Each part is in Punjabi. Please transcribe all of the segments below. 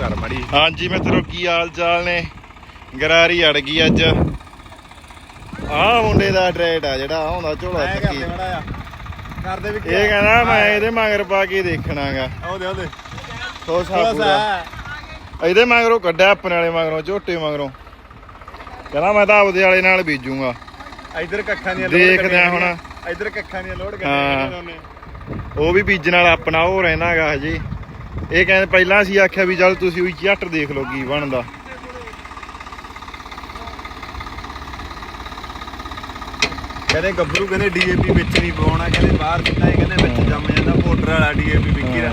ਕਰ ਮੜੀ। ਹਾਂਜੀ ਮਿੱਤਰੋ ਕੀ ਹਾਲ ਚਾਲ ਨੇ? ਗਰਾਰੀ ਅੜ ਗਈ ਅੱਜ। ਆਹ ਮੁੰਡੇ ਦਾ ਟਰੈਟ ਆ ਜਿਹੜਾ ਆਉਂਦਾ ਝੋਲਾ ਚੱਕੀ। ਕਰਦੇ ਆ ਵੀ ਇਹ ਕਹਿੰਦਾ ਮੈਂ ਇਹਦੇ ਮਗਰ ਪਾ ਕੇ ਦੇਖਣਾਗਾ। ਉਹਦੇ ਉਹਦੇ। ਸੋ ਸਾਪੂਰਾ ਇਹਦੇ ਮਗਰੋਂ ਕੱਢਿਆ ਆਪਣੇ ਵਾਲੇ ਮਗਰੋਂ ਝੋਟੇ ਮਗਰੋਂ। ਕਹਿੰਦਾ ਮੈਂ ਤਾਂ ਆਪਦੇ ਵਾਲੇ ਨਾਲ ਬੀਜੂਗਾ। ਇਧਰ ਕੱਖਾਂ ਦੀਆਂ ਦੇਖਦੇ ਆ ਹੁਣ। ਇਧਰ ਕੱਖਾਂ ਦੀਆਂ ਹਾਂ। ਕਰਨੀਆਂ ਉਹਨੇ। ਉਹ ਵੀ ਬੀਜਣ ਵਾਲਾ ਆਪਣਾ ਉਹ ਰਹਿੰਦਾਗਾ ਹਜੇ। ਇਹ ਕਹਿੰਦੇ ਪਹਿਲਾਂ ਅਸੀਂ ਆਖਿਆ ਵੀ ਚੱਲ ਤੁਸੀਂ ਵੀ ਝੱਟ ਦੇਖ ਲਓ ਕੀ ਬਣਦਾ। ਕਹਿੰਦੇ ਗੱਭਰੂ ਕਹਿੰਦੇ ਡੀਏਪੀ ਵਿੱਚ ਨਹੀਂ ਪਾਉਣਾ ਕਹਿੰਦੇ ਬਾਹਰ ਸਿੱਧਾ ਹੀ ਕਹਿੰਦੇ ਵਿੱਚ ਜੰਮ ਜਾਂਦਾ ਪਾਊਡਰ ਵਾਲਾ ਡੀਏਪੀ ਵਿੱਕੀ ਦਾ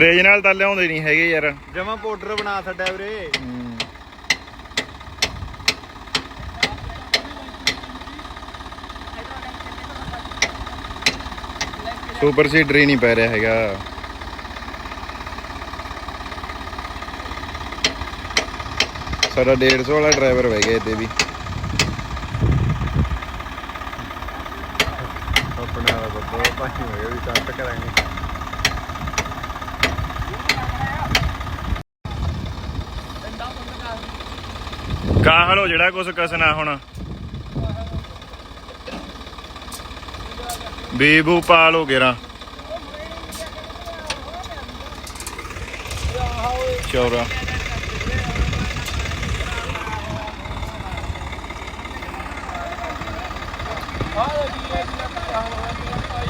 ਰੀਜਨਲ ਤਾਂ ਲਿਆਉਂਦੇ ਨਹੀਂ ਹੈਗੇ ਯਾਰ। ਜਮਾ ਪਾਊਡਰ ਬਣਾ ਛੱਡਿਆ ਵੀਰੇ। ਸੁਪਰ ਸੀਡਰ ਹੀ ਨਹੀਂ ਪੈ ਰਿਹਾ ਹੈਗਾ। ਸਾਡਾ 150 ਵਾਲਾ ਡਰਾਈਵਰ ਵਹਿ ਗਿਆ ਇੱਥੇ ਵੀ। ਆਪਣਾ ਬੱਬਾ ਵੀ ਕਰਾਂਗੇ। ਕਾਹਲੋ ਜਿਹੜਾ ਕੁਛ ਕਸਣਾ ਹੁਣ। ਬੀਬੂ ਪਾਲ ਹੋ ਗੇਰਾ ਚੌਰਾ।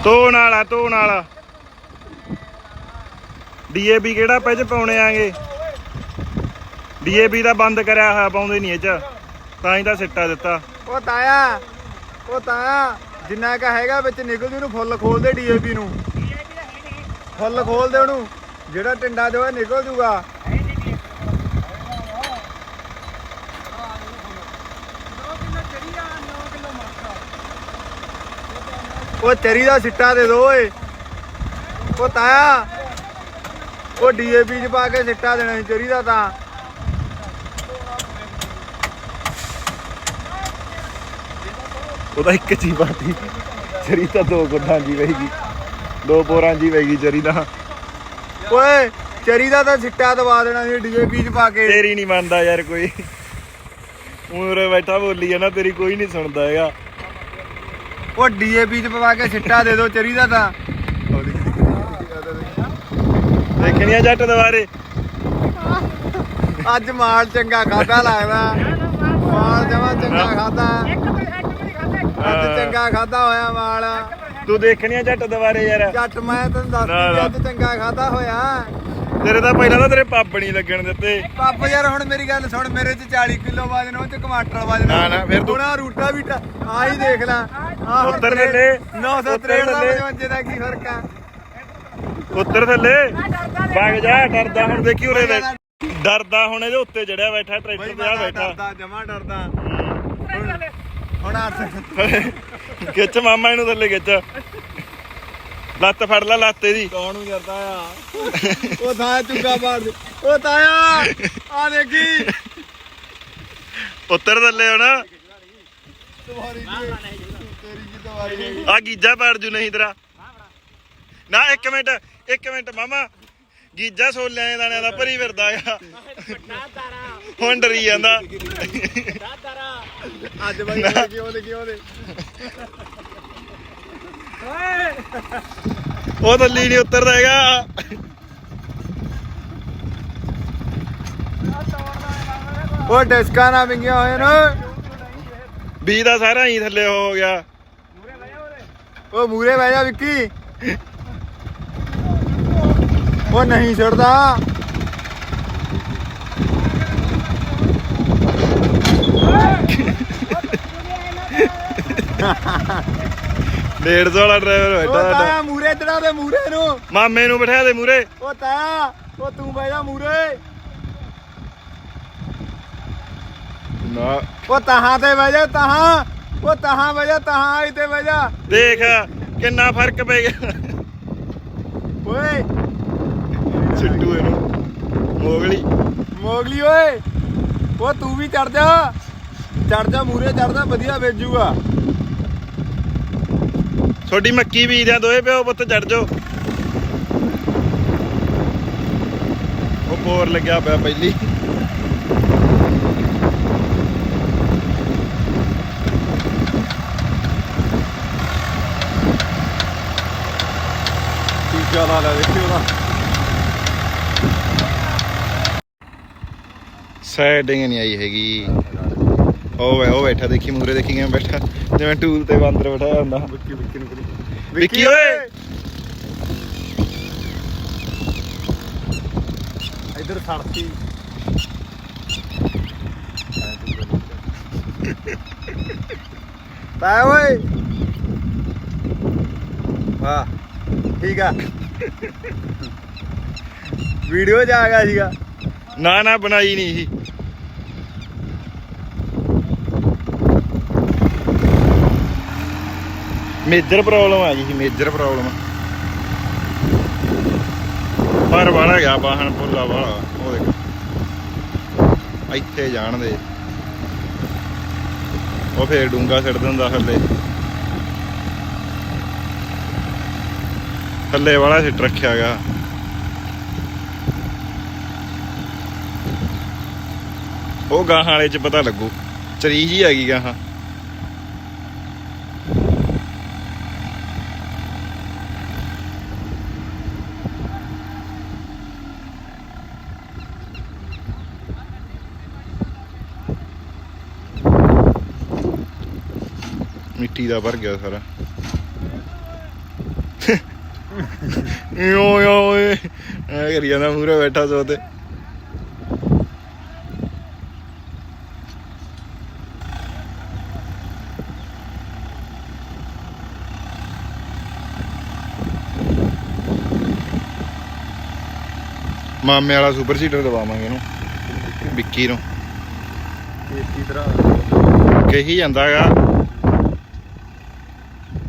ਤੋਣ ਵਾਲਾ ਤੋਣ ਵਾਲਾ ਡੀਏਪੀ ਕਿਹੜਾ ਪੈਜ ਪਾਉਣੇ ਆਂਗੇ? ਡੀਏਪੀ ਦਾ ਬੰਦ ਕਰਿਆ ਹੋਇਆ, ਪਾਉਂਦੇ ਨਹੀਂ ਇਹ ਚ। ਤਾਂ ਹੀ ਤਾਂ ਸਿੱਟਾ ਦਿੱਤਾ। ਉਹ ਤਾਇਆ ਉਹ ਤਾਇਆ, ਜਿੰਨਾ ਕਾ ਹੈਗਾ ਵਿੱਚ ਨਿਕਲ ਜੂ ਨੂੰ ਫੁੱਲ ਖੋਲ ਦੇ ਡੀਏਪੀ ਨੂੰ। ਫੁੱਲ ਖੋਲ ਦੇ ਉਹਨੂੰ। ਜਿਹੜਾ ਟਿੰਡਾ ਜੋ ਨਿਕਲ ਜੂਗਾ। ਉਹ ਚਰੀ ਦਾ ਸਿੱਟਾ ਦੇ ਦੋ ਓਏ। ਉਹ ਤਾਇਆ ਉਹ ਡੀਏਪੀ ਚ ਪਾ ਕੇ ਸਿੱਟਾ ਦੇਣਾ ਸੀ ਚਰੀ ਦਾ ਤਾਂ। ਉਹਦਾ ਇੱਕ ਚੀ ਬਾਤੀ ਚਰੀ ਤਾਂ ਦੋ ਗੁੱਡਾਂ ਜੀ ਵਹੀਗੀ ਦੋ ਪੋਰਾਂ ਜੀ ਵਹੀਗੀ ਚਰੀ ਦਾ ਓਏ ਚਰੀ ਦਾ ਤਾਂ ਸਿੱਟਾ ਦਵਾ ਦੇਣਾ ਸੀ ਡੀਏਪੀ ਚ ਪਾ ਕੇ। ਤੇਰੀ ਨਹੀਂ ਮੰਨਦਾ ਯਾਰ ਕੋਈ। ਉਰੇ ਬੈਠਾ ਬੋਲੀ ਆ ਨਾ ਤੇਰੀ ਕੋਈ ਨਹੀਂ ਸੁਣਦਾ ਹੈਗਾ। ਉਹ ਡੀਏਪੀ ਚ ਪਵਾ ਕੇ ਸਿੱਟਾ ਦੇ ਦਿਓ ਚਰੀ ਦਾ ਤਾਂ। ਦੇਖਣੀ ਆ ਜੱਟ ਦੁਬਾਰੇ। ਅੱਜ ਮਾਲ ਚੰਗਾ ਖਾਦਾ ਲੱਗਦਾ ਮਾਲ ਜਮਾ ਚੰਗਾ ਖਾਦਾ ਅੱਜ ਚੰਗਾ ਖਾਦਾ ਹੋਇਆ ਮਾਲ। ਤੂੰ ਦੇਖਣੀ ਆ ਜੱਟ ਦੁਬਾਰੇ ਯਾਰ। ਜੱਟ ਮੈਂ ਤੈਨੂੰ ਦੱਸ ਨਾ, ਨਾ। ਅੱਜ ਚੰਗਾ ਖਾਦਾ ਹੋਇਆ। ਤੇਰੇ ਤਾਂ ਪਹਿਲਾਂ ਤਾਂ ਤੇਰੇ ਪੱਪ ਨਹੀਂ ਲੱਗਣ ਦਿੱਤੇ। ਪਾਪ ਯਾਰ ਹੁਣ ਮੇਰੀ ਗੱਲ ਸੁਣ ਮੇਰੇ ਚ 40 ਕਿਲੋ ਵਜਨ ਉਹ ਚ ਕਮਾਟਰ ਵਜਨ। ਨਾ, ਨਾ, ਫਿਰ ਤੂੰ- ਆਹ ਰੂਟਾ ਵੀ ਆਹੀ ਦੇਖ ਲੈ। ਉੱਤਰ ਥੱਲੇ। 963 ਉੱਤਰ ਦਾ ਥੱਲੇ। 55 ਦਾ ਕੀ ਫ਼ਰਕ ਆ? ਉੱਤਰ ਥੱਲੇ। ਵਗ ਜਾ ਡਰਦਾ ਹੁਣ ਦੇਖੀ ਉਰੇ ਦੇ ਡਰਦਾ ਹੁਣ ਇਹਦੇ ਉੱਤੇ ਜੜਿਆ ਬੈਠਾ ਟਰੈਕਟਰ ਤੇ ਆ ਬੈਠਾ। ਡਰਦਾ ਜਮਾ ਡਰਦਾ। ਹੁਣ- ਆ ਖਿੱਚ ਮਾਮਾ ਇਹਨੂੰ ਥੱਲੇ ਖਿੱਚ। ਲੱਤ ਫੜ ਲੈ ਲੱਤ ਇਹਦੀ। ਕੌਣ ਨੂੰ ਕਰਦਾ ਆ? ਉਹ ਤਾਇਆ ਚੁੱਗਾ ਮਾਰ ਦੇ। ਉਹ ਤਾਇਆ ਆ ਦੇਖੀ। ਉੱਤਰ ਥੱਲੇ ਹੁਣ। ਤਵਾਰੀ ਹੈ ਆ ਗੀਜਾ ਪਾੜ ਜੂ ਨਹੀਂ ਤੇਰਾ। ਨਾ ਇੱਕ ਮਿੰਟ ਇੱਕ ਮਿੰਟ ਮਾਮਾ। ਗੀਜਾ ਸੋਲਿਆਂ ਦੇ ਦਾਣਿਆਂ ਦਾ ਭਰੀ ਫਿਰਦਾ ਆ। ਹੁਣ ਡਰੀ ਜਾਂਦਾ। ਅੱਜ ਬਾਈ ਉਹ ਥੱਲੀ ਨਹੀਂ ਉਤਰਦਾ ਹੈਗਾ। ਉਹ ਡਿਸਕਾਂ ਨਾ ਵਿੰਗੀਆਂ ਹੋਏ ਨੇ। ਬੀ ਦਾ ਸਾਰਾ ਹੀ ਥੱਲੇ ਹੋ ਗਿਆ। ਉਹ ਮੂਰੇ ਬਹਿ ਜਾ ਵਿੱਕੀ। ਉਹ ਨਹੀਂ ਛੱਡਦਾ। ਡੇਢ ਸੌ ਵਾਲਾ ਡਰਾਈਵਰ ਉਹ ਬੈਠਾ ਸਾਡਾ। ਤਾਇਆ ਮੂਰੇ ਚੜਾ ਦੇ ਮੂਰੇ ਨੂੰ। ਮਾਮੇ ਨੂੰ ਬਿਠਾ ਦੇ ਮੂਰੇ। ਉਹ ਤਾਇਆ ਉਹ ਤੂੰ ਬਹਿ ਜਾ ਮੂਰੇ। ਨਾ। ਉਹ ਤਹਾਂ ਤੇ ਬਹਿ ਜਾ ਤਹਾਂ। ਉਹ ਤਹਾਂ ਬਹਿ ਜਾ ਤਹਾਂ ਇੱਥੇ ਬਹਿ ਜਾ ਦੇਖ ਕਿੰਨਾ ਫ਼ਰਕ ਪੈ ਗਿਆ। ਓਏ। ਸਿੱਟੂ ਇਹਨੂੰ। ਮੋਗਲੀ। ਮੋਗਲੀ ਓਏ। ਉਹ ਤੂੰ ਵੀ ਚੜ ਜਾ। ਚੜ ਜਾ ਮੂਰੇ ਚੜਦਾ ਵਧੀਆ ਵੇਜੂਗਾ ਤੁਹਾਡੀ ਮੱਕੀ ਬੀਜਦਿਆਂ ਦੋਏ ਪਿਓ ਪੁੱਤ ਚੜ ਜਾਓ। ਉਹ ਹੋਰ ਲੱਗਿਆ ਪਿਆ ਪਹਿਲੀ। ਤੀਜਾ ਲਾ ਲੈ ਦੇਖੀ ਉਹਦਾ। ਸੈਟਿੰਗ ਨਹੀਂ ਆਈ ਹੈਗੀ। ਉਹ ਵੇ ਉਹ ਬੈਠਾ ਦੇਖੀ ਮੂਰੇ ਦੇਖੀ ਕਿਵੇਂ ਬੈਠਾ। ਜਿਵੇਂ ਟੂਲ ਤੇ ਬਾਂਦਰ ਬਿਠਾਇਆ ਹੁੰਦਾ। ਵਿੱਕੀ ਵਿੱਕੀ ਨੂੰ ਕਰੀ। ਵਿੱਕੀ ਓਏ! ਇੱਧਰ ਸੜਤੀ ਤਾ ਓਏ! ਵਾਹ ਠੀਕ ਆ। ਵੀਡੀਓ ਚ ਆ ਗਿਆ ਸੀਗਾ। ਨਾ ਨਾ, ਬਣਾਈ ਨਹੀਂ ਸੀ। ਮੇਜਰ ਪ੍ਰੋਬਲਮ ਆ ਗਈ ਸੀ ਮੇਜਰ ਪ੍ਰੋਬਲਮ ਪਰ ਵਾਲਾ ਗਿਆ ਬਾਹਣ ਪੁੱਲਾ ਵਾਲਾ। ਉਹ ਦੇਖ। ਇੱਥੇ ਜਾਣ ਦੇ। ਉਹ ਫੇਰ ਡੂੰਗਾ ਛੱਡ ਦਿੰਦਾ ਥੱਲੇ। ਥੱਲੇ ਵਾਲਾ ਸਿੱਟ ਰੱਖਿਆ ਗਾ ਉਹ ਗਾਹਾਂ ਵਾਲੇ ਚ ਪਤਾ ਲੱਗੂ। ਚਰੀਜ ਹੀ ਹੈਗੀ ਗਾਹਾਂ। ਮਿੱਟੀ ਦਾ ਭਰ ਗਿਆ ਸਾਰਾ। ਯੋ ਓਏ ਐ ਕਰੀ ਜਾਂਦਾ ਮੂਰੇ ਬੈਠਾ ਸੋ ਤੇ। ਮਾਮੇ ਵਾਲਾ ਸੁਪਰ ਸੀਟਰ ਦਵਾਵਾਂਗੇ ਇਹਨੂੰ ਵਿੱਕੀ ਨੂੰ। ਇਸੀ ਤਰ੍ਹਾਂ ਕਹੀ ਜਾਂਦਾਗਾ।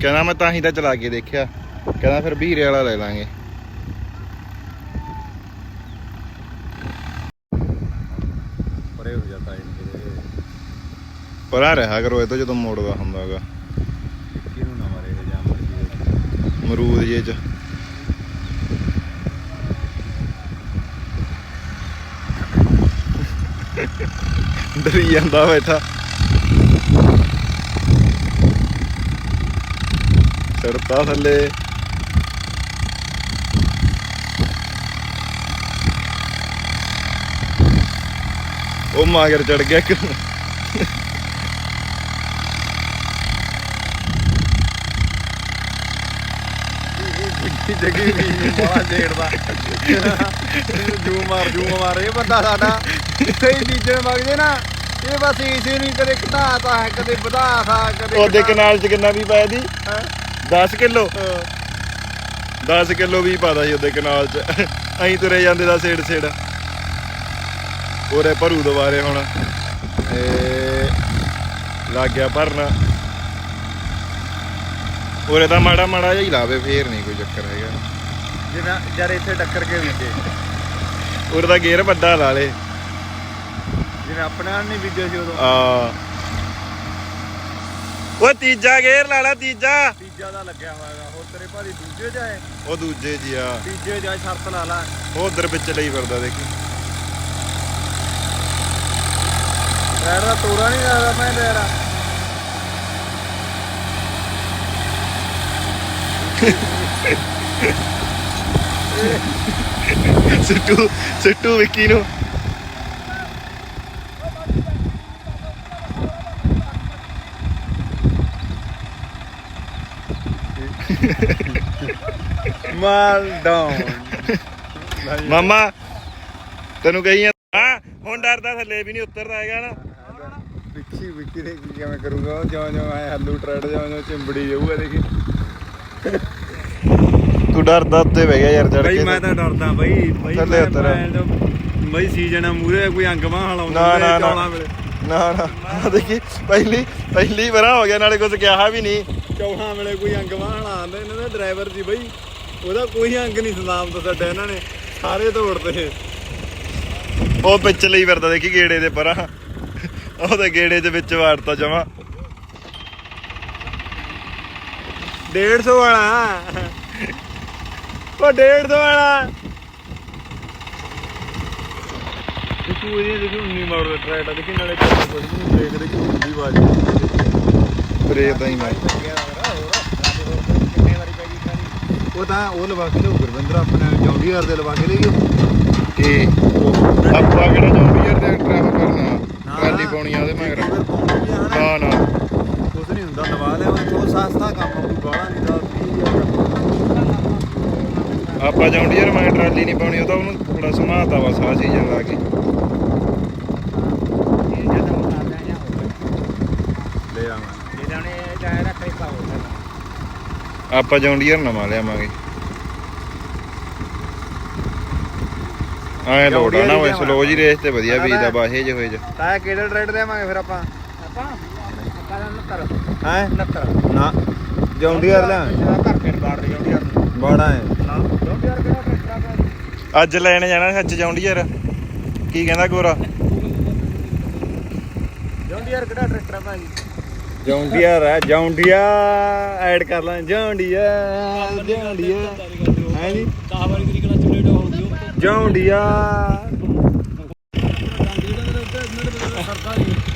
ਕਹਿੰਦਾ ਮੈਂ ਤਾਂ ਹੀ ਤਾਂ ਚਲਾ ਕੇ ਦੇਖਿਆ। ਕਹਿੰਦਾ ਫਿਰ ਵੀਰੇ ਵਾਲਾ ਲੈ ਲਾਂਗੇ। ਪਰੇ ਹੋ ਜਾਂਦਾ ਇਹਨੂੰ ਪਰ ਰਿਹਾ ਕਰੋ ਇਹ ਤੋਂ ਜਦੋਂ ਮੋੜਦਾ ਹੁੰਦਾਗਾ। ਕਿਹਨੂੰ ਨਾ ਮਾਰੇ ਜਾਂ ਮਰਜ਼ੀ ਮਰੂਦ ਜੇ ਚ। ਡਰੀ ਜਾਂਦਾ ਬੈਠਾ। ਚੜਤਾ ਥੱਲੇ। ਉਹ ਮਾਗਰ ਚੜ ਗਿਆ ਇੱਕ। ਜਗੀ ਵੀ ਬਾਲਾ ਛੇੜਦਾ ਜੂ ਮਾਰ ਜੂ ਮਾਰ ਇਹ ਬੰਦਾ ਸਾਡਾ। ਕਈ ਬੀਜਣ ਵਗਦੇ ਨਾ ਇਹ ਬਸ ਇਸੇ ਨਹੀਂ ਕਦੇ ਘਟਾਤਾ ਹੈ ਕਦੇ ਵਧਾਤਾ ਕਦੇ ਉਹਦੇ ਕਨਾਲ ਚ ਕਿੰਨਾ ਵੀ ਪਾਇਆ ਦੀ? ਹੈਂ? 10 ਕਿਲੋ? ਹਾਂ। 10 ਕਿਲੋ ਵੀ ਪਾਦਾ ਸੀ ਉਹਦੇ ਕਨਾਲ ਚ। ਐਂ ਤੁਰੇ ਜਾਂਦੇ ਦਾ ਸੇੜ ਸੇੜ ਉਰੇ ਭਰੂ ਦੁਬਾਰੇ ਹੁਣ। ਇਹ ਲੱਗ ਗਿਆ ਭਰਨਾ। ਉਰੇ ਤਾਂ ਮਾੜਾ ਮਾੜਾ ਜਿਹਾ ਹੀ ਲਾਵੇ ਫੇਰ ਨਹੀਂ ਕੋਈ ਚੱਕਰ ਹੈਗਾ। ਜਿਵੇਂ ਜਦ ਇੱਥੇ ਟੱਕਰ ਕੇ ਬੀਜੇ ਉਰੇ ਦਾ ਗੇਅਰ ਵੱਡਾ ਲਾ ਲੇ। ਜਿਵੇਂ ਆਪਣੇ ਨਹੀਂ ਬੀਜੇ ਸੀ ਉਦੋਂ। ਆ ਓਏ ਤੀਜਾ ਗੇਅਰ ਲਾ ਲਾ ਤੀਜਾ। ਤੀਜਾ ਦਾ ਲੱਗਿਆ ਹੋਇਆਗਾ ਹੋਰ ਤੇਰੇ ਭਾਜੀ ਦੂਜੇ ਜਾਏ। ਉਹ ਦੂਜੇ ਜੀ ਆ। ਤੀਜੇ ਜਾਏ ਸ਼ਰਤ ਲਾ ਲਾ। ਉਹ ਉਧਰ ਵਿੱਚ ਲਈ ਫਿਰਦਾ ਦੇਖੀ। ਟਾਇਰ ਦਾ ਤੋੜਾ ਨਹੀਂ ਲੱਗਦਾ ਮੈਂ ਟਾਇਰ ਸਿੱਟੂ ਸਿੱਟੂ ਵਿੱਕੀ ਨੂੰ। ਮਾਲ ਡਾਊਨ ਮਾਮਾ ਤੈਨੂੰ ਕਹੀ ਆ ਹਾਂ ਹੁਣ ਡਰਦਾ ਥੱਲੇ ਵੀ ਨਹੀਂ ਉਤਰਦਾ ਹੈਗਾ ਨਾ। ਵਿੱਕੀ ਦੇ ਕੀ ਕਿਵੇਂ ਕਰੂਗਾ? ਉਹ ਜਿਉਂ ਜਿਉਂ ਐ ਹੱਲੂ ਟਰੈਡ ਜਿਉਂ ਜਿਉਂ ਚਿੰਬੜੀ ਜਾਊਗਾ ਦੇਖੀ। ਤੂੰ ਡਰਦਾ ਉੱਤੇ ਬਹਿ ਗਿਆ ਯਾਰ ਚੜ ਬਈ ਕੇ ਮੈਂ ਤਾਂ। ਡਰਦਾ ਬਈ ਬਈ ਥੱਲੇ ਮੈਂ- ਉਤਰ। ਜੋ- ਬਈ ਸੀਜ਼ਨ ਆ ਮੂਰੇ ਕੋਈ ਅੰਗ ਬਾਹ ਹਲਾਉਂਦਾ ਨਾ, ਨਾ, ਨਾ। ਚੌਲਾਂ ਵੇਲੇ। ਨਾ ਨਾ। ਆਹ ਦੇਖੀ ਪਹਿਲੀ ਪਹਿਲੀ ਵਾਰ ਹੋ ਗਿਆ ਨਾਲੇ ਕੁਝ ਕਿਹਾ ਵੀ ਨਹੀਂ। ਚੌਲਾਂ ਵੇਲੇ ਕੋਈ ਅੰਗ ਬਾਹ ਹਲਾਉਂਦਾ ਇਹਨਾਂ ਦਾ ਡਰਾਈਵਰ ਸੀ ਬਈ। ਉਹਦਾ ਕੋਈ ਅੰਗ ਨਹੀਂ ਸਲਾਮ ਤੋਂ ਛੱਡਿਆ ਇਹਨਾਂ ਨੇ। ਸਾਰੇ ਤੋੜਦੇ ਉਹ ਪਿੱਛ ਲਈ ਫਿਰਦਾ ਦੇਖੀ ਗੇੜੇ ਦੇ ਪਰਾਂ। ਉਹਦੇ ਗੇੜੇ ਦੇ ਵਿੱਚ ਵਾੜਤਾ ਜਮਾ। 150 ਵਾਲਾ। ਉਹ 150 ਵਾਲਾ। ਤੂੰ ਇਹ ਦੇਖੀ 19 ਮਾਡਲ ਟਰੈਕਟਰ ਦੇਖੀ ਨਾਲੇ ਨਹੀਂ ਬ੍ਰੇਕ ਦੇ ਝੂਠ ਦੀ ਆਵਾਜ਼ ਬ੍ਰੇਕ ਤਾਂ ਹੀ ਮੈਂ ਉਹ ਤਾਂ ਉਹ ਲਵਾ ਕੇ ਲਿਓ ਗੁਰਵਿੰਦਰ ਆਪਣੇ ਜੌਂਡੀਆਰ ਦੇ ਲਵਾ ਕੇ ਲਿਓ ਕੀ ਆਪਾਂ ਕਿਹੜਾ ਜੌਂਡੀਅਰ ਦੇ ਟਰੈਵਲ ਕਰਨਾ? ਟਰਾਲੀ ਪਾਉਣੀ ਆ ਉਹਦੇ ਮਗਰ। ਨਾ ਨਾ ਕੁਝ ਨਹੀਂ ਹੁੰਦਾ ਲਵਾ ਲਿਆ ਉਹ ਸਸਤਾ ਕੰਮ ਆ ਕੋਈ ਬਾਹਲਾ ਨਹੀਂ ਦਾ 20000 ਆਪਾਂ ਜੌਂਡੀਅਰ ਮਗਰ ਟਰਾਲੀ ਨਹੀਂ ਪਾਉਣੀ ਉਹ ਤਾਂ ਉਹਨੂੰ ਥੋੜਾ ਸਮਾਤਾ ਵਾ ਸਾਹ ਸੀਜ਼ਨ ਲਾ ਕੇ। ਆਪਾਂ ਜੌਂਡੀਅਰ ਨਵਾਂ ਲਿਆਵਾਂਗੇ। ਐ ਲੋੜ ਆ ਨਾ ਵੇ ਸਲੋ ਜੀ ਰੇਸ ਤੇ ਵਧੀਆ ਵੀ ਦਾ ਬਾਹੇ ਜੇ ਹੋਏ ਜੇ। ਤਾਂ ਕਿਹੜਾ ਟਰੈਕਟਰ ਲਿਆਵਾਂਗੇ ਫਿਰ ਆਪਾਂ? ਹੈ? ਨਾ ਜੌਂਡੀਆਰ ਲਿਆ ਬੜਾ ਹੈ ਅੱਜ ਲੈਣ ਜਾਣਾ ਸੱਚ ਜੌਂਡੀਅਰ ਕੀ ਕਹਿੰਦਾ ਗੋਰਾ? ਜੌਂਡੀਆਰ ਹੈ ਜੌਂਡੀਆਰ ਐਡ ਕਰ ਲਾਂ ਜੌਂਡੀਆਰ ਜੌਂਡੀਆਰ। ਹੈ ਜੀ? 10 ਵਾਰੀ ਤਰੀਕ ਨਾਲ ਚੁਲੇਟਾ ਹੋ ਗਿਓ ਜੌਂਡੀਆਰ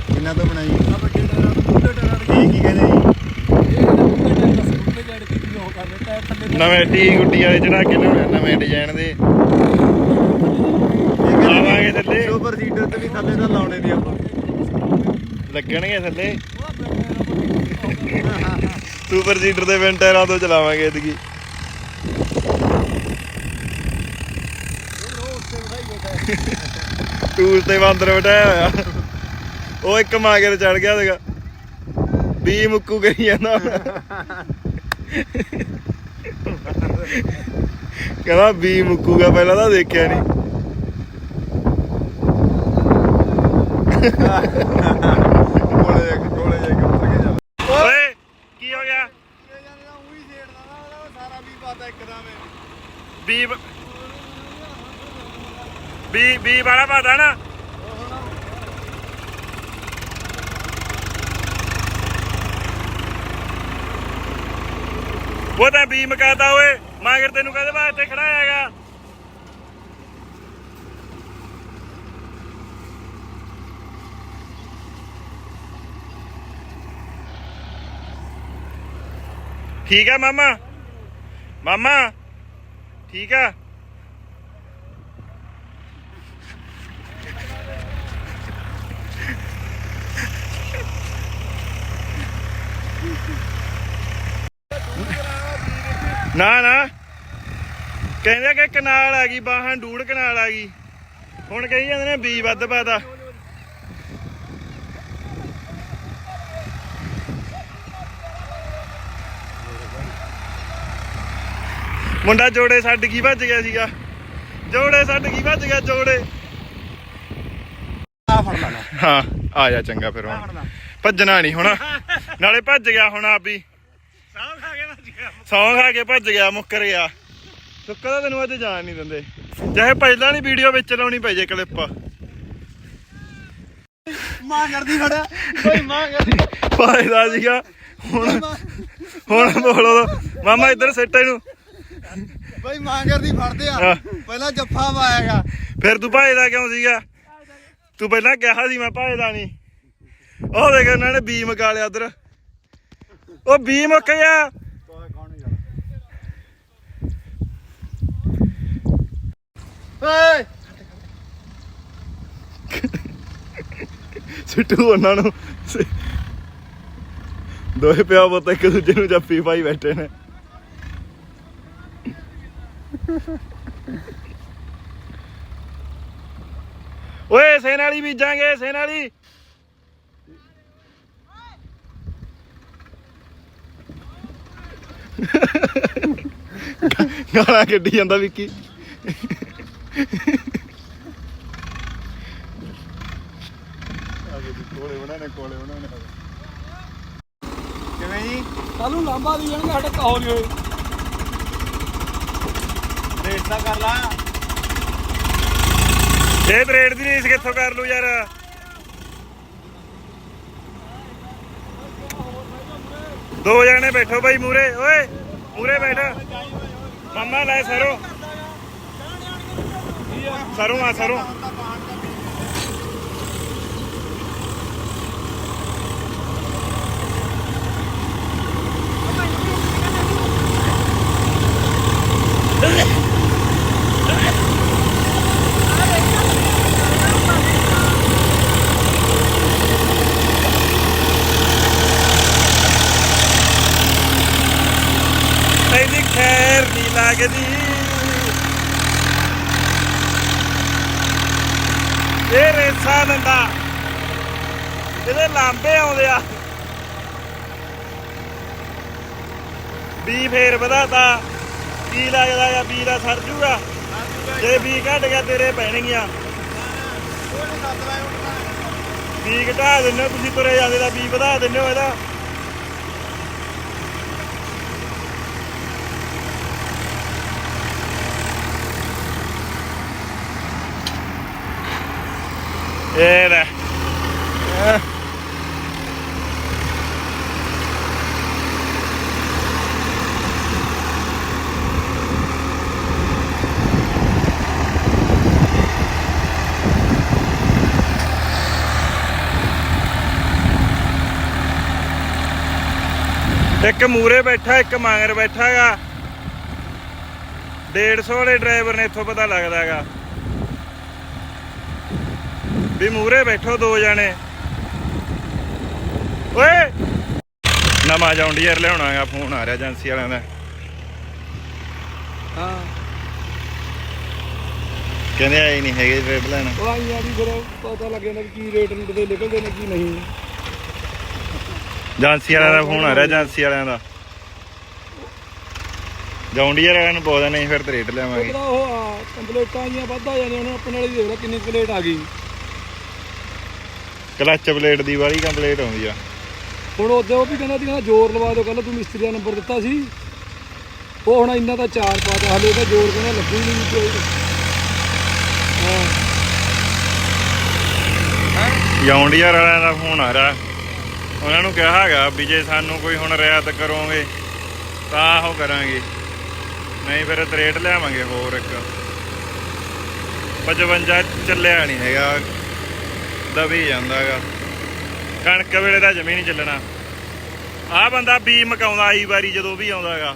ਕਿੰਨਾ ਤੋਂ ਬਣਾਈ? ਕੀ ਕੀ ਕਹਿੰਦੇ ਜੀ ਨਵੇਂ ਟੀ ਗੁੱਡੀ ਵਾਲੇ ਚੜਾ ਕੇ ਲਿਆਉਣੇ ਨਵੇਂ ਡਿਜ਼ਾਈਨ ਦੇ। ਆਵਾਂਗੇ ਥੱਲੇ। ਸੁਪਰ ਸੀਟਰ ਤੇ ਵੀ ਥੱਲੇ ਤਾਂ ਲਾਉਣੇ ਨਹੀਂ ਆਪਾਂ। ਲੱਗਣਗੇ ਥੱਲੇ। ਸੁਪਰ ਸੀਟਰ ਦੇ ਵਿੰਟਰਾਂ ਤੋਂ ਚਲਾਵਾਂਗੇ ਇਦਗੀ ਟੂਲ ਤੇ ਬਾਂਦਰ ਬਿਠਾਇਆ ਹੋਇਆ। ਉਹ ਇੱਕ ਮਾਗਰ ਚੜ ਗਿਆ ਸੀਗਾ। ਵੀ ਮੁੱਕੂ ਕਰੀ ਜਾਂਦਾ ਕਹਿੰਦਾ ਵੀ ਮੁੱਕੂਗਾ ਪਹਿਲਾਂ ਤਾਂ ਦੇਖਿਆ ਨਹੀਂ ਕੋਲੇ ਜਾ ਕੇ ਕੋਲੇ ਜਾ ਕੇ ਉੱਤਰ ਕੇ ਚੱਲ। ਓਏ ਕੀ ਹੋ ਗਿਆ? ਉਹੀ ਛੇੜਦਾ ਸਾਰਾ ਵੀ ਪਤਾ ਇੱਕਦਮ। ਵੀ ਵੀ ਵੀ ਵਾਲਾ ਪਤਾ ਨਾ। ਉਹ ਤਾਂ ਵੀ ਮਕਾਤਾ ਓਏ ਮਾਗਰ ਤੈਨੂੰ ਕਹਦੇ ਵਾ ਇੱਥੇ ਖੜਾ ਹੈਗਾ। ਠੀਕ ਹੈ ਮਾਮਾ? ਮਾਮਾ? ਠੀਕ ਆ? ਨਾ ਨਾ। ਕਹਿੰਦੇ ਕਿ ਕਨਾਲ ਆ ਗਈ ਬਾਹਾਂ ਡੂੜ ਕਨਾਲ ਆ ਗਈ। ਹੁਣ ਕਹੀ ਜਾਂਦੇ ਨੇ ਬੀ ਵੱਧ ਪਾਤਾ ਮੁੰਡਾ ਜੋੜੇ ਛੱਡ ਕੀ ਭੱਜ ਗਿਆ ਸੀਗਾ। ਜੋੜੇ ਛੱਡ ਕੀ ਭੱਜ ਗਿਆ ਜੋੜੇ। ਆ ਫੜ ਲੈਣਾ। ਹਾਂ ਆ ਜਾ ਚੰਗਾ ਫਿਰ ਹੁਣ। ਭੱਜਣਾ ਨਹੀਂ ਹੁਣ। ਨਾਲੇ ਭੱਜ ਗਿਆ ਹੁਣ ਆਪ ਹੀ। ਸੌਂ ਖਾ ਕੇ ਭੱਜ ਗਿਆ ਮੁੱਕਰ ਗਿਆ ਸੁੱਕਾ ਤਾਂ ਤੈਨੂੰ ਅੱਜ ਜਾਣ ਨਹੀਂ ਦਿੰਦੇ? ਚਾਹੇ ਪਹਿਲਾਂ ਨਹੀਂ ਵੀਡੀਓ ਵਿੱਚ ਲਾਉਣੀ ਪੈ ਜੇ ਕਲਿੱਪ ਮਾਂ ਕਰਦੀ ਫੜਿਆ ਕੋਈ ਮਾਂ ਕਰਦੀ। ਫਾਇਦਾ ਸੀਗਾ। ਹੁਣ ਹੁਣ ਬੋਲੋ ਮਾਮਾ ਇੱਧਰ ਸਿੱਟ ਇਹਨੂੰ। ਬਈ ਮਾਂ ਕਰਦੀ ਫੜਦੇ ਆ। ਪਹਿਲਾਂ ਜੱਫਾ ਪਾਏਗਾ ਫਿਰ ਤੂੰ ਭਾਜਦਾ ਕਿਉਂ ਸੀਗਾ? ਤੂੰ ਪਹਿਲਾਂ ਕਿਹਾ ਸੀ ਮੈਂ ਭਾਜਦਾ ਨਹੀਂ। ਉਹ ਦੇਖ ਉਹਨਾਂ ਨੇ ਬੀ ਮਕਾ ਲਿਆ ਉਧਰ। ਉਹ ਬੀ ਮੁੱਕ ਗਿਆ ਓਏ ਸਿੱਟੂ ਉਹਨਾਂ ਨੂੰ ਦੋਏ ਪਿਆ ਪੁੱਤ ਇੱਕ ਦੂਜੇ ਨੂੰ ਜੱਫੀ ਪਾਈ ਬੈਠੇ ਨੇ। ਓਏ ਸੇਨ ਵਾਲੀ ਬੀਜਾਂਗੇ, ਸੇਨ ਵਾਲੀ। ਗਾਲਾਂ ਕੱਢੀ ਜਾਂਦਾ ਵਿੱਕੀ। ਕੋਲੇ ਬਣਾਣੇ ਕੋਲੇ ਬਣਾਣੇ ਕਿਵੇਂ ਜੀ? ਸਾਨੂੰ ਲਾਂਬਾ ਦੀ ਜਾਣਗੇ ਸਾਡੇ ਕਾਹੋ ਨਹੀਂ ਹੋਏ। ਰੇਸ ਤਾਂ ਕਰ ਲਾ। ਇਹ ਬ੍ਰੇਡ ਦੀ ਰੇਸ ਕਿੱਥੋਂ ਕਰ ਲੂ ਯਾਰ? ਦੋ ਜਣੇ ਬੈਠੋ ਬਾਈ ਮੂਰੇ ਓਏ ਮੂਰੇ ਬੈਠ। ਮੰਮਾ ਲੈ ਸਰੋ। ਸਰੋਂ ਆ ਸਰੋਂ ਇਹਦੀ ਖੈਰ ਨਹੀਂ ਲੱਗਦੀ ਇਹ ਰੇਸਾ ਦਿੰਦਾ ਇਹਦੇ ਲਾਂਬੇ ਆਉਂਦੇ ਆ ਵੀ ਫੇਰ ਵਧਾਤਾ। ਕੀ ਲੱਗਦਾ ਆ ਵੀ ਦਾ ਸਰ ਜੂਗਾ। ਜੇ ਵੀ ਘਟ ਗਿਆ, ਤੇਰੇ ਪੈਣਗੀਆਂ। ਵੀ ਘਟਾ ਦਿੰਦੇ ਹੋ, ਤੁਸੀਂ ਤੁਰੇ ਜਾਂਦੇ ਦਾ ਵੀ ਵਧਾ ਦਿੰਦੇ ਹੋ ਇਹਦਾ। ਇਹ ਲੈ। ਇੱਕ ਮੂਰੇ ਬੈਠਾ ਇੱਕ ਮਾਂਗਰ ਬੈਠਾ ਹੈਗਾ। 150 ਵਾਲੇ ਡਰਾਈਵਰ ਨੇ ਇੱਥੋਂ ਪਤਾ ਲੱਗਦਾ ਹੈਗਾ। ਵੀ ਮੂਰੇ ਬੈਠੋ ਦੋ ਜਣੇ। ਓਏ! ਨਵਾਂ ਜੌਂਡੀਅਰ ਲਿਆਉਣਾਗਾ ਫੋਨ ਆ ਰਿਹਾ ਏਜੰਸੀ ਵਾਲਿਆਂ ਦਾ। ਹਾਂ। ਕਹਿੰਦੇ ਆਏ ਨਹੀਂ ਹੈਗੇ ਟ੍ਰਿਪ ਲੈਣ। ਉਹ ਆਈਆਂ ਵੀ ਫਿਰ ਪਤਾ ਲੱਗ ਜਾਂਦਾ ਵੀ ਕੀ ਰੇਟ ਰੂਟ ਦੇ ਨਿਕਲਦੇ ਨੇ ਕੀ ਨਹੀਂ। ਏਜੰਸੀ ਵਾਲਿਆਂ ਦਾ ਫੋਨ ਆ ਰਿਹਾ ਏਜੰਸੀ ਵਾਲਿਆਂ ਦਾ। ਜੌਂਡੀਅਰ ਵਾਲਿਆਂ ਨੂੰ ਪੁੱਛਦਾ ਨਹੀਂ ਫਿਰ ਤੇ ਰੇਟ ਲਿਆਵਾਂਗੇ ਉਹਦਾ ਉਹ ਆ, ਕੰਪਲੇਟਾਂ ਆਈਆਂ ਵੱਧ ਜਾਂਦੀਆਂ ਹੁਣ ਆਪਣੇ ਵਾਲੀ ਦੇਖ ਲੈ ਕਿੰਨੀ ਕੰਪਲੇਟ ਆ ਗਈ। ਕਲੱਚ ਪਲੇਟ ਦੀ ਵਾਲੀ ਕੰਪਲੀਟ ਆਉਂਦੀ ਆ। ਹੁਣ ਉਹਦੇ ਉਹ ਵੀ ਕਹਿੰਦਾ ਸੀ ਕਹਿੰਦਾ ਜ਼ੋਰ ਲਵਾ ਦਿਓ ਕੱਲ ਤੂੰ ਮਿਸਤਰੀ ਦਾ ਨੰਬਰ ਦਿੱਤਾ ਸੀ। ਉਹ ਹੁਣ ਇੰਨਾ ਤਾਂ ਚਾਰ ਪਾਤਾ ਹਲੇ ਤਾਂ ਜ਼ੋਰ ਕਹਿੰਦਾ ਲੱਗੂ ਹੀ ਨਹੀਂ ਕੋਈ। ਹਾਂ। ਜੌਂਡੀਅਰ ਵਾਲਿਆਂ ਦਾ ਫੋਨ ਆ ਰਿਹਾ। ਉਹਨਾਂ ਨੂੰ ਕਿਹਾ ਹੈਗਾ ਵੀ ਜੇ ਸਾਨੂੰ ਕੋਈ ਹੁਣ ਰਿਆਇਤ ਕਰੋਗੇ, ਤਾਂ ਉਹ ਕਰਾਂਗੇ। ਨਹੀਂ ਫਿਰ ਤੇ ਰੇਟ ਲਿਆਵਾਂਗੇ ਹੋਰ ਇੱਕ। 55 ਚੱਲਿਆ ਨਹੀਂ ਹੈਗਾ। ਦਬੀ ਜਾਂਦਾਗਾ ਕਣਕ ਵੇਲੇ ਦਾ ਜਮੀ ਨਹੀਂ ਚੱਲਣਾ। ਆਹ ਬੰਦਾ ਬੀ ਮਕਾਉਂਦਾ, ਆਈ ਵਾਰੀ ਜਦੋਂ ਵੀ ਆਉਂਦਾਗਾ